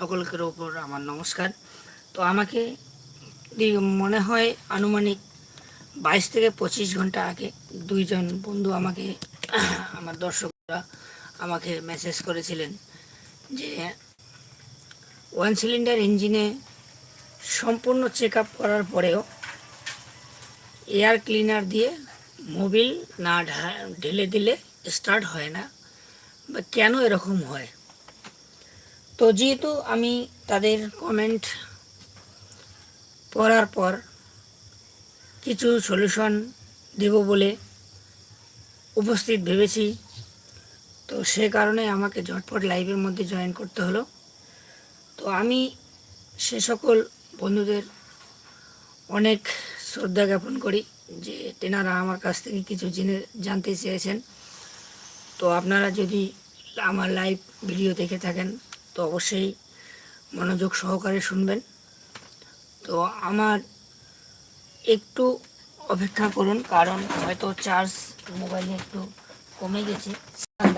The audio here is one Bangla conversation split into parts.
সকলকের ওপর আমার নমস্কার। তো আমাকে মনে হয় আনুমানিক বাইশ থেকে পঁচিশ ঘণ্টা আগে দুইজন বন্ধু আমাকে, আমার দর্শকরা আমাকে মেসেজ করেছিলেন যে ওয়ান সিলিন্ডার ইঞ্জিনে সম্পূর্ণ চেক করার পরেও এয়ার ক্লিনার দিয়ে মোবিল না ঢেলে দিলে স্টার্ট হয় না। বা কেন এরকম হয়? তো যেহেতু আমি তাদের কমেন্ট পড়ার পর কিছু সলিউশন দেব বলে উপস্থিত ভেবেছি, তো সে কারণে আমাকে ঝটপট লাইভের মধ্যে জয়েন করতে হলো। তো আমি সে সকল বন্ধুদের অনেক শ্রদ্ধা জ্ঞাপন করি যে তেনারা আমার কাছ থেকে কিছু জেনে, জানতে চেয়েছেন। তো আপনারা যদি আমার লাইভ ভিডিও দেখে থাকেন তো অবশ্যই মনোযোগ সহকারে শুনবেন। তো আমার একটু অপেক্ষা করুন, কারণ হয়তো চার্জ মোবাইলে একটু কমে গেছে।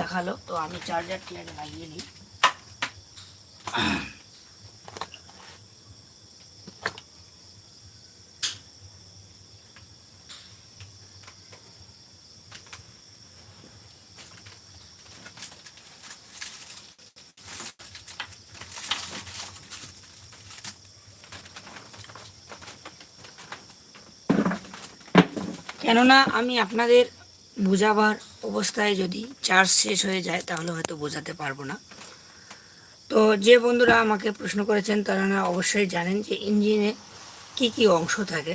দেখাল, তো আমি চার্জারটি আগে লাগিয়ে নিই। কেননা আমি আপনাদের বোঝাবার অবস্থায় যদি চার্জ শেষ হয়ে যায়, তাহলে হয়তো বোঝাতে পারব না। তো যে বন্ধুরা আমাকে প্রশ্ন করেছেন, তারা অবশ্যই জানেন যে ইঞ্জিনে কি কি অংশ থাকে।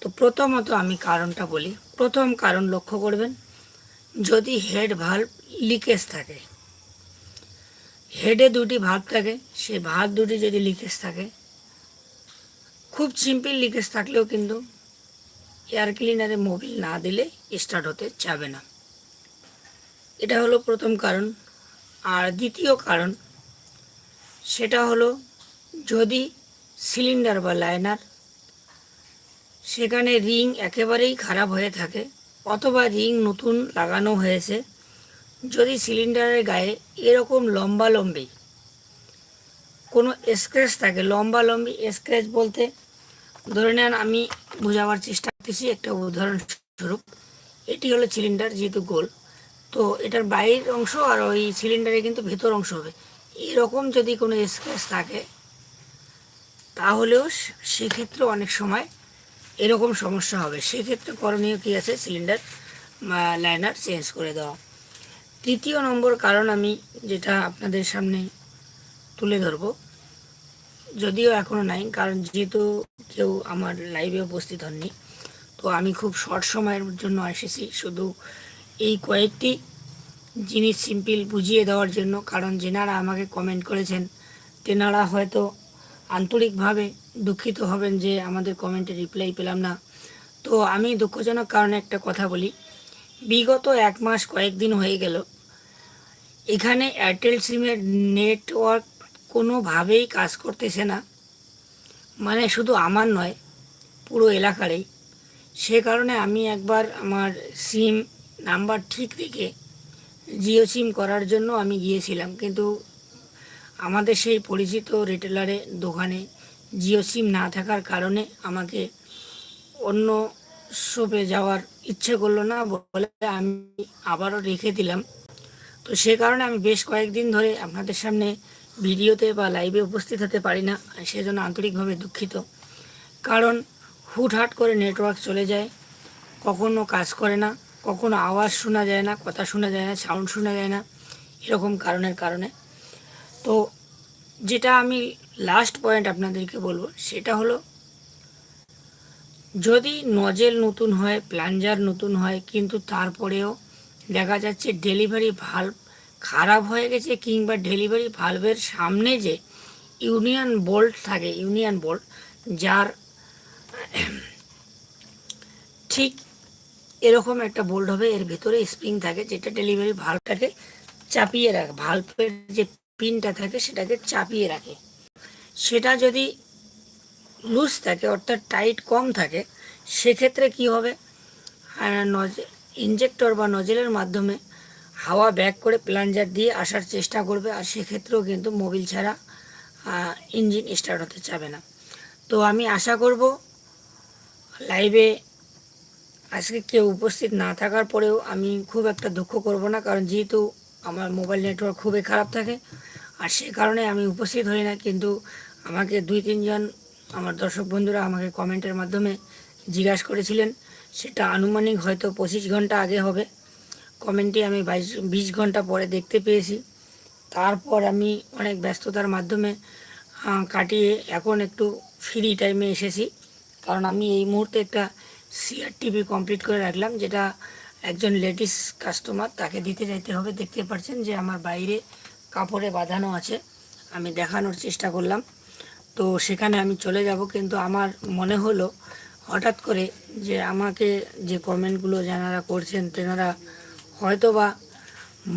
তো প্রথমত আমি কারণটা বলি। প্রথম কারণ লক্ষ্য করবেন, যদি হেড ভাল্ব লিকেজ থাকে, হেডে দুটি ভাল্ব থাকে সেই ভাল্ব দুটি যদি লিকেজ থাকে, খুব সিম্পল লিকেজ থাকলেও কিন্তু এয়ার ক্লিনারে মোবিল না দিলে স্টার্ট হতে যাবে না। এটা হলো প্রথম কারণ। আর দ্বিতীয় কারণ, সেটা হলো যদি সিলিন্ডার বা লাইনার, সেখানে রিং একেবারেই খারাপ হয়ে থাকে অথবা রিং নতুন লাগানো হয়েছে, যদি সিলিন্ডারের গায়ে এরকম লম্বা লম্বি কোনো স্ক্র্যাচ থাকে, লম্বা লম্বি স্ক্র্যাচ বলতে ধরে নেন আমি বোঝাবার চেষ্টা করতেছি একটা উদাহরণস্বরূপ এটি হলো সিলিন্ডার যেহেতু গোল, তো এটার বাইরের অংশ আর ওই সিলিন্ডারে কিন্তু ভেতর অংশ হবে। এরকম যদি কোনো স্কেচ থাকে, তাহলেও সেক্ষেত্রে অনেক সময় এরকম সমস্যা হবে। সেক্ষেত্রে করণীয় কী আছে? সিলিন্ডার লাইনার চেঞ্জ করে দেওয়া। তৃতীয় নম্বর কারণ আমি যেটা আপনাদের সামনে তুলে ধরবো যদিও এখনও নাই, কারণ যেহেতু কেউ আমার লাইভে উপস্থিত হননি, তো আমি খুব শর্ট সময়ের জন্য এসেছি। শুধু এই কয়েকটি জিনিস সিম্পল বুঝিয়ে দেওয়ার জন্য, কারণ যেনারা আমাকে কমেন্ট করেছেন, তেনারা হয়তো আন্তরিকভাবে দুঃখিত হবেন যে আমাদের কমেন্টে রিপ্লাই পেলাম না। তো আমি দুঃখজনক কারণে একটা কথা বলি, বিগত এক মাস কয়েকদিন হয়ে গেল, এখানে এয়ারটেল সিমের নেটওয়ার্ক কোনোভাবেই কাজ করতেছে না। মানে শুধু আমার নয়, পুরো এলাকারই। সে কারণে আমি একবার আমার সিম নাম্বার ঠিক রেখে জিও সিম করার জন্য আমি গিয়েছিলাম। কিন্তু আমাদের সেই পরিচিত রিটেলারে দোকানে জিও সিম না থাকার কারণে আমাকে অন্য শপে যাওয়ার ইচ্ছে করল না বলে আমি আবারও রেখে দিলাম। তো সে কারণে আমি বেশ কয়েকদিন ধরে আপনাদের সামনে ভিডিওতে বা লাইভে উপস্থিত হতে পারি না, সেজন্য আন্তরিকভাবে দুঃখিত। কারণ হুটহাট করে নেটওয়ার্ক চলে যায়, কখনো কাজ করে না, কখনো আওয়াজ শোনা যায় না, কথা শোনা যায় না সাউন্ড শোনা যায় না, এরকম কারণের কারণে। তো যেটা আমি লাস্ট পয়েন্ট আপনাদেরকে বলব, সেটা হলো, যদি নজেল নতুন হয় প্লাঞ্জার নতুন হয়, কিন্তু তারপরেও দেখা যাচ্ছে ডেলিভারি ভাল্ব খারাপ হয়ে গেছে কিংবা ডেলিভারি ভাল্বের সামনে যে ইউনিয়ন বোল্ট থাকে ইউনিয়ন বোল্ট যার ঠিক এরকম একটা বোল্ট হবে, এর ভেতরে স্প্রিং থাকে, যেটা ডেলিভারি ভাল্বটাকে চাপিয়ে রাখে ভাল্বের যে পিনটা থাকে সেটাকে চাপিয়ে রাখে। সেটা যদি লুজ থাকে, অর্থাৎ টাইট কম থাকে, সেক্ষেত্রে কি হবে? ইনজেক্টর বা নজেলের মাধ্যমে হাওয়া ব্যাক করে প্লাঞ্জার দিয়ে আসার চেষ্টা করবে আর সেক্ষেত্রেও কিন্তু মোবিল ছাড়া ইঞ্জিন স্টার্ট হতে চাবে না। তো আমি আশা করব লাইভে আজকে কেউ উপস্থিত না থাকার পরেও আমি খুব একটা দুঃখ করব না, কারণ যেহেতু আমার মোবাইল নেটওয়ার্ক খুবই খারাপ থাকে আর সে কারণে আমি উপস্থিত হই না, কিন্তু আমাকে দুই, তিনজন আমার দর্শক বন্ধুরা আমাকে কমেন্টের মাধ্যমে জিজ্ঞাসা করেছিলেন, সেটা আনুমানিক হয়তো পঁচিশ ঘণ্টা আগে হবে। কমেন্টটি আমি বাইশ, বিশ ঘণ্টা পরে দেখতে পেয়েছি। তারপর আমি অনেক ব্যস্ততার মাধ্যমে কাটিয়ে এখন একটু ফ্রি টাইমে এসেছি। কারণ আমি এই মুহূর্তে একটা সিআর টিভি কমপ্লিট করে রাখলাম, যেটা একজন লেডিস কাস্টমার তাকে দিতে যাইতে হবে। দেখতে পাচ্ছেন যে আমার বাইরে কাপড়ে বাঁধানো আছে, আমি দেখানোর চেষ্টা করলাম। তো সেখানে আমি চলে যাব, কিন্তু আমার মনে হলো হঠাৎ করে যে আমাকে যে কমেন্টগুলো যারা করছেন, তেনারা হয়তো বা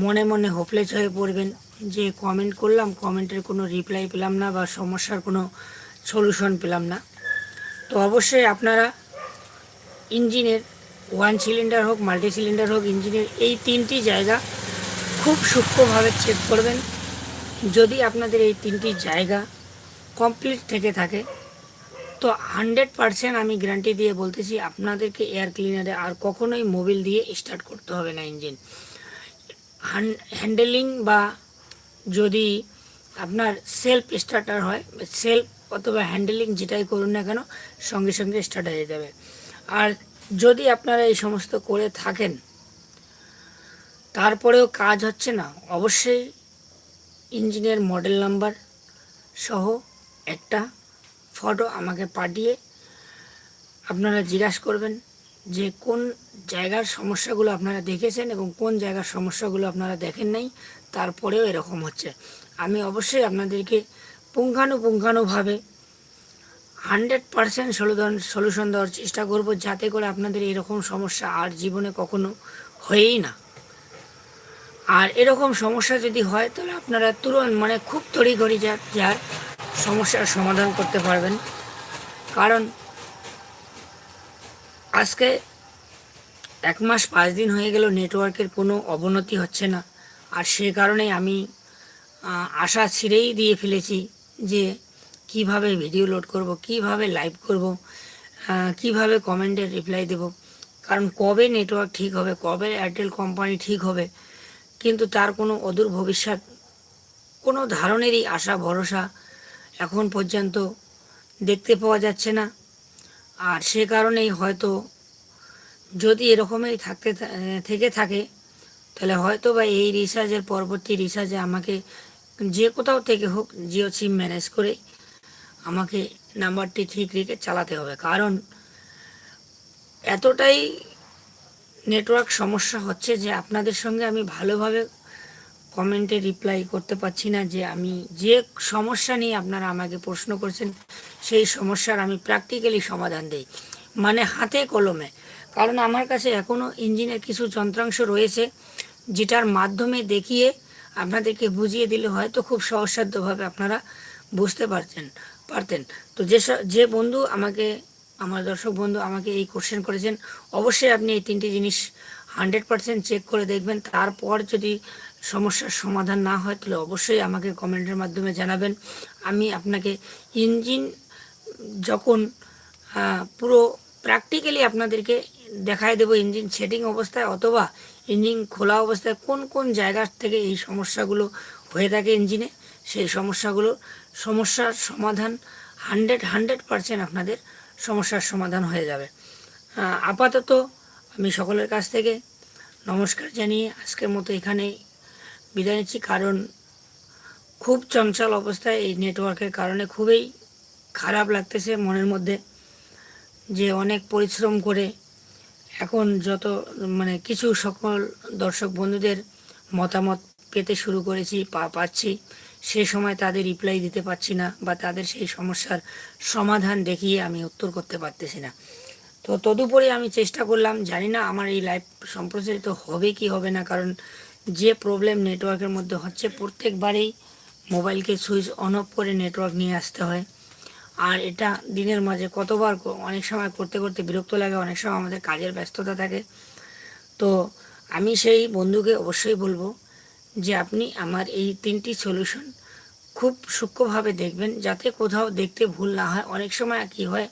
মনে মনে হোপলেস হয়ে পড়বেন। যে কমেন্ট করলাম কমেন্টের কোনো রিপ্লাই পেলাম না বা সমস্যার কোনো সলিউশন পেলাম না। তো অবশ্যই আপনারা ইঞ্জিনের ওয়ান সিলিন্ডার হোক মাল্টি সিলিন্ডার হোক, ইঞ্জিনের এই তিনটি জায়গা খুব সূক্ষ্মভাবে চেক করবেন। যদি আপনাদের এই তিনটি জায়গা কমপ্লিট থেকে থাকে তো হান্ড্রেড পারসেন্ট আমি গ্যারান্টি দিয়ে বলতেছি, আপনাদেরকে এয়ার ক্লিনারে আর কখনোই মোবিল দিয়ে স্টার্ট করতে হবে না ইঞ্জিন হ্যান্ডেলিং বা যদি আপনার সেলফ স্টার্টার হয় সেলফ অথবা হ্যান্ডেলিং যেটাই করুন না কেন, সঙ্গে সঙ্গে স্টার্ট হয়ে যাবে। আর যদি আপনারা এই সমস্ত করে থাকেন, তারপরেও কাজ হচ্ছে না, অবশ্যই ইঞ্জিনের মডেল নাম্বার সহ একটা ফটো আমাকে পাঠিয়ে আপনারা জিজ্ঞাসা করবেন যে কোন জায়গার সমস্যাগুলো আপনারা দেখেছেন এবং কোন জায়গার সমস্যাগুলো আপনারা দেখেন নাই, তারপরেও এরকম হচ্ছে। আমি অবশ্যই আপনাদেরকে পুঙ্খানুপুঙ্খানুভাবে হান্ড্রেড পারসেন্ট সলিউশন সলিউশন দেওয়ার চেষ্টা করব যাতে করে আপনাদের এরকম সমস্যা আর জীবনে কখনো হয়েই না। আর এরকম সমস্যা যদি হয়, তাহলে আপনারা তুরন্ত মানে খুব তড়িঘড়ি যা যার সমস্যার সমাধান করতে পারবেন। কারণ আজকে এক মাস পাঁচ দিন হয়ে গেল নেটওয়ার্কের কোনো অবনতি হচ্ছে না। আর সে কারণে আমি আশা ছিঁড়েই দিয়ে ফেলেছি যে কীভাবে ভিডিও লোড করব, কীভাবে লাইভ করব কীভাবে কমেন্টের রিপ্লাই দেব। কারণ কবে নেটওয়ার্ক ঠিক হবে, কবে এয়ারটেল কোম্পানি ঠিক হবে, কিন্তু তার কোনো অদূর ভবিষ্যৎ কোনো ধারণেরই আশা, ভরসা এখন পর্যন্ত দেখতে পাওয়া যাচ্ছে না। আর সে কারণেই হয়তো যদি এরকমই থাকতে থেকে থাকে, তাহলে হয়তো বা এই রিচার্জের পরবর্তী রিচার্জে আমাকে যে কোথাও থেকে হোক জিও সিম ম্যানেজ করে আমাকে নাম্বারটি ঠিক রেখে চালাতে হবে। কারণ এতটাই নেটওয়ার্ক সমস্যা হচ্ছে যে আপনাদের সঙ্গে আমি ভালোভাবে কমেন্টে রিপ্লাই করতে পারছি না যে আমি যে সমস্যা নিয়ে আপনারা আমাকে প্রশ্ন করছেন, সেই সমস্যার আমি প্র্যাকটিক্যালি সমাধান দিই। মানে হাতে কলমে। কারণ আমার কাছে এখনও ইঞ্জিনের কিছু যন্ত্রাংশ রয়েছে, যেটার মাধ্যমে দেখিয়ে আপনাদেরকে বুঝিয়ে দিলে হয়তো খুব সহজসাধ্যভাবে আপনারা বুঝতে পারতেন পারতেন। তো যে যে বন্ধু আমাকে, আমার দর্শক বন্ধু আমাকে এই কোশ্চেন করেছেন, অবশ্যই আপনি এই তিনটি জিনিস হান্ড্রেড পারসেন্ট চেক করে দেখবেন। তারপর যদি সমস্যার সমাধান না হয়, তাহলে অবশ্যই আমাকে কমেন্টের মাধ্যমে জানাবেন। আমি আপনাকে ইঞ্জিন যখন পুরো প্র্যাকটিক্যালি আপনাদেরকে দেখায় দেবো ইঞ্জিন সেটিং অবস্থায় অথবা ইঞ্জিন খোলা অবস্থায় কোন কোন জায়গা থেকে এই সমস্যাগুলো হয়ে থাকে ইঞ্জিনে, সেই সমস্যাগুলো, সমস্যার সমাধান হান্ড্রেড হান্ড্রেড পারসেন্ট আপনাদের সমস্যার সমাধান হয়ে যাবে। আপাতত আমি সকলের কাছ থেকে নমস্কার জানিয়ে আজকের মতো এখানে বিদায় নিচ্ছি, কারণ খুব চঞ্চল অবস্থায় এই নেটওয়ার্কের কারণে খুবই খারাপ লাগতেছে মনের মধ্যে যে অনেক পরিশ্রম করে এখন যত মানে কিছু সকল দর্শক বন্ধুদের মতামত পেতে শুরু করেছি পা পাচ্ছি, সে সময় তাদের রিপ্লাই দিতে পারছি না বা তাদের সেই সমস্যার সমাধান দেখিয়ে আমি উত্তর করতে পারতেছি না। তো তদুপরি আমি চেষ্টা করলাম, জানি না আমার এই লাইভ সম্প্রচারিত হবে কি হবে না, কারণ যে প্রবলেম নেটওয়ার্কের মধ্যে হচ্ছে প্রত্যেকবারেই মোবাইলকে সুইচ অন অফ করে নেটওয়ার্ক নিয়ে আসতে হয়। আর এটা দিনের মাঝে কতবার অনেক সময় করতে করতে বিরক্ত লাগে, অনেক সময় আমাদের কাজের ব্যস্ততা থাকে। তো আমি সেই বন্ধুকে অবশ্যই বলব যে আপনি আমার এই তিনটি সলিউশন খুব সূক্ষ্মভাবে দেখবেন যাতে কোথাও দেখতে ভুল না হয়। অনেক সময় কী হয়,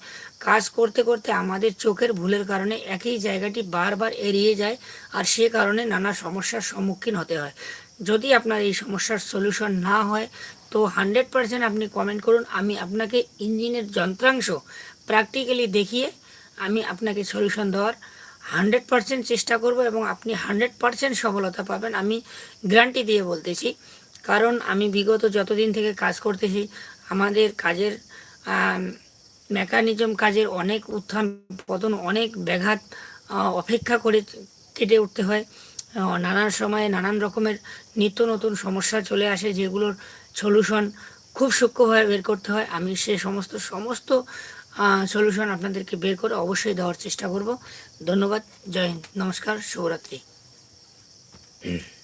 কাজ করতে করতে আমাদের চোখের ভুলের কারণে একই জায়গাটি বারবার এড়িয়ে যায় আর সে কারণে নানা সমস্যার সম্মুখীন হতে হয়। যদি আপনার এই সমস্যার সলিউশন না হয়, তো হান্ড্রেড পারসেন্ট আপনি কমেন্ট করুন। আমি আপনাকে ইঞ্জিনের যন্ত্রাংশ প্র্যাকটিক্যালি দেখিয়ে আমি আপনাকে সলিউশন দেওয়ার হান্ড্রেড পারসেন্ট চেষ্টা করব এবং আপনি হান্ড্রেড পারসেন্ট সফলতা পাবেন। আমি গ্যারান্টি দিয়ে বলতেছি কারণ আমি বিগত যতদিন থেকে কাজ করতেছি, আমাদের কাজের মেকানিজম কাজের অনেক উত্থান পতন, অনেক ব্যাঘাত অপেক্ষা করে কেটে উঠতে হয়। নানান সময়ে নানান রকমের নিত্য নতুন সমস্যা চলে আসে যেগুলোর সলিউশন খুব সূক্ষ্মভাবে বের করতে হয়। আমি সে সমস্ত সমস্ত সলিউশন আপনাদেরকে বের করে অবশ্যই দেওয়ার চেষ্টা করব। ধন্যবাদ। জয় হিন্দ। নমস্কার। শুভরাত্রি।